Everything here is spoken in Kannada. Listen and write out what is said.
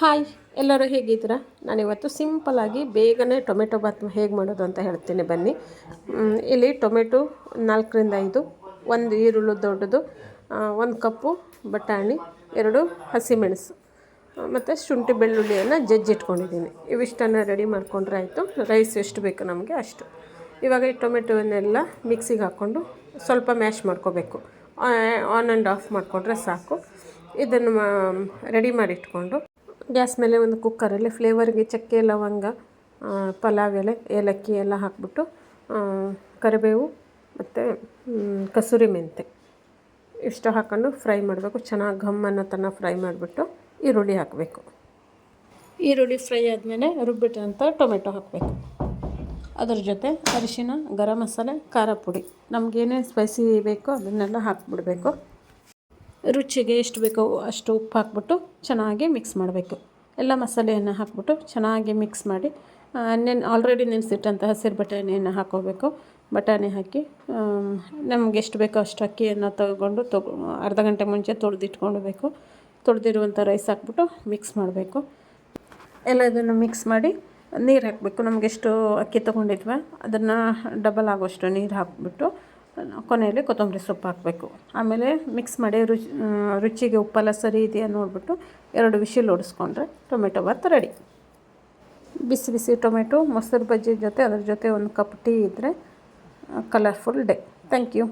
ಹಾಯ್, ಎಲ್ಲರೂ ಹೇಗಿದ್ದೀರಾ? ನಾನಿವತ್ತು ಸಿಂಪಲಾಗಿ ಬೇಗನೆ ಟೊಮೆಟೊ ಬಾತ್ ಹೇಗೆ ಮಾಡೋದು ಅಂತ ಹೇಳ್ತೀನಿ ಬನ್ನಿ. ಇಲ್ಲಿ ಟೊಮೆಟೊ ನಾಲ್ಕರಿಂದ ಐದು, ಒಂದು ಈರುಳ್ಳಿ ದೊಡ್ಡದು ಒಂದು ಕಪ್ಪು ಬಟಾಣಿ, ಎರಡು ಹಸಿಮೆಣಸು ಮತ್ತು ಶುಂಠಿ ಬೆಳ್ಳುಳ್ಳಿಯನ್ನು ಜಜ್ಜಿಟ್ಕೊಂಡಿದ್ದೀನಿ. ಇವಿಷ್ಟನ್ನು ರೆಡಿ ಮಾಡಿಕೊಂಡ್ರೆ ಆಯಿತು, ರೈಸ್ ಎಷ್ಟು ಬೇಕು ನಮಗೆ ಅಷ್ಟು. ಇವಾಗ ಈ ಟೊಮೆಟೊವನ್ನೆಲ್ಲ ಮಿಕ್ಸಿಗೆ ಹಾಕ್ಕೊಂಡು ಸ್ವಲ್ಪ ಮ್ಯಾಶ್ ಮಾಡ್ಕೋಬೇಕು. ಆನ್ ಆ್ಯಂಡ್ ಆಫ್ ಮಾಡಿಕೊಂಡ್ರೆ ಸಾಕು. ಇದನ್ನು ರೆಡಿ ಮಾಡಿ ಇಟ್ಕೊಂಡು ಗ್ಯಾಸ್ ಮೇಲೆ ಒಂದು ಕುಕ್ಕರಲ್ಲಿ ಫ್ಲೇವರ್ಗೆ ಚಕ್ಕೆ, ಲವಂಗ ಪಲಾವ್ ಎಲೆ, ಏಲಕ್ಕಿ ಎಲ್ಲ ಹಾಕ್ಬಿಟ್ಟು ಕರಿಬೇವು ಮತ್ತು ಕಸೂರಿ ಮೆಂತೆ. ಇಷ್ಟು ಹಾಕ್ಕೊಂಡು ಫ್ರೈ ಮಾಡಬೇಕು. ಚೆನ್ನಾಗಿ ಘಮ್ ತನ್ನ ಫ್ರೈ ಮಾಡಿಬಿಟ್ಟು ಈರುಳ್ಳಿ ಹಾಕಬೇಕು. ಈರುಳ್ಳಿ ಫ್ರೈ ಆದಮೇಲೆ ರುಬ್ಬಿಟ್ಟಂಥ ಟೊಮೆಟೊ ಹಾಕಬೇಕು. ಅದ್ರ ಜೊತೆ ಅರಿಶಿನ, ಗರಂ ಮಸಾಲೆ, ಖಾರ ಪುಡಿ. ನಮಗೇನೇನು ಸ್ಪೈಸಿ ಬೇಕೋ ಅದನ್ನೆಲ್ಲ ಹಾಕ್ಬಿಡ್ಬೇಕು. ರುಚಿಗೆ ಎಷ್ಟು ಬೇಕೋ ಅಷ್ಟು ಉಪ್ಪು ಹಾಕ್ಬಿಟ್ಟು ಚೆನ್ನಾಗಿ ಮಿಕ್ಸ್ ಮಾಡಬೇಕು. ಎಲ್ಲ ಮಸಾಲೆಯನ್ನು ಹಾಕ್ಬಿಟ್ಟು ಚೆನ್ನಾಗಿ ಮಿಕ್ಸ್ ಮಾಡಿ ನೆನ್ ಆಲ್ರೆಡಿ ನೆನೆಸಿಟ್ಟಂಥ ಹಸಿರು ಬಟಾಣಿಯನ್ನು ಹಾಕೋಬೇಕು. ಬಟಾಣಿ ಹಾಕಿ ನಮ್ಗೆ ಎಷ್ಟು ಬೇಕೋ ಅಷ್ಟು ಅಕ್ಕಿಯನ್ನು ತಗೊಂಡು ತಗೊ, ಅರ್ಧ ಗಂಟೆ ಮುಂಚೆ ತೊಳೆದಿಟ್ಕೊಳ್ಬೇಕು. ತೊಳೆದಿರುವಂಥ ರೈಸ್ ಹಾಕ್ಬಿಟ್ಟು ಮಿಕ್ಸ್ ಮಾಡಬೇಕು. ಎಲ್ಲ ಇದನ್ನು ಮಿಕ್ಸ್ ಮಾಡಿ ನೀರು ಹಾಕಬೇಕು. ನಮಗೆಷ್ಟು ಅಕ್ಕಿ ತೊಗೊಂಡಿದ್ವಿ, ಅದನ್ನು ಡಬಲ್ ಆಗೋಷ್ಟು ನೀರು ಹಾಕ್ಬಿಟ್ಟು ಕೊನೆಯಲ್ಲಿ ಕೊತ್ತಂಬರಿ ಸೊಪ್ಪು ಹಾಕಬೇಕು. ಆಮೇಲೆ ಮಿಕ್ಸ್ ಮಾಡಿ ರುಚಿ ರುಚಿಗೆ ಉಪ್ಪೆಲ್ಲ ಸರಿ ಇದೆಯಾ ನೋಡಿಬಿಟ್ಟು ಎರಡು ವಿಶಿಲ್ ಓಡಿಸ್ಕೊಂಡ್ರೆ ಟೊಮೆಟೊ ಬಾತ್ ರೆಡಿ ಬಿಸಿ ಬಿಸಿ ಟೊಮೆಟೊ, ಮೊಸರು ಬಜ್ಜಿ ಜೊತೆ, ಅದ್ರ ಜೊತೆ ಒಂದು ಕಪ್ ಟೀ ಇದ್ದರೆ ಕಲರ್ಫುಲ್ ಡೇ ಥ್ಯಾಂಕ್ ಯು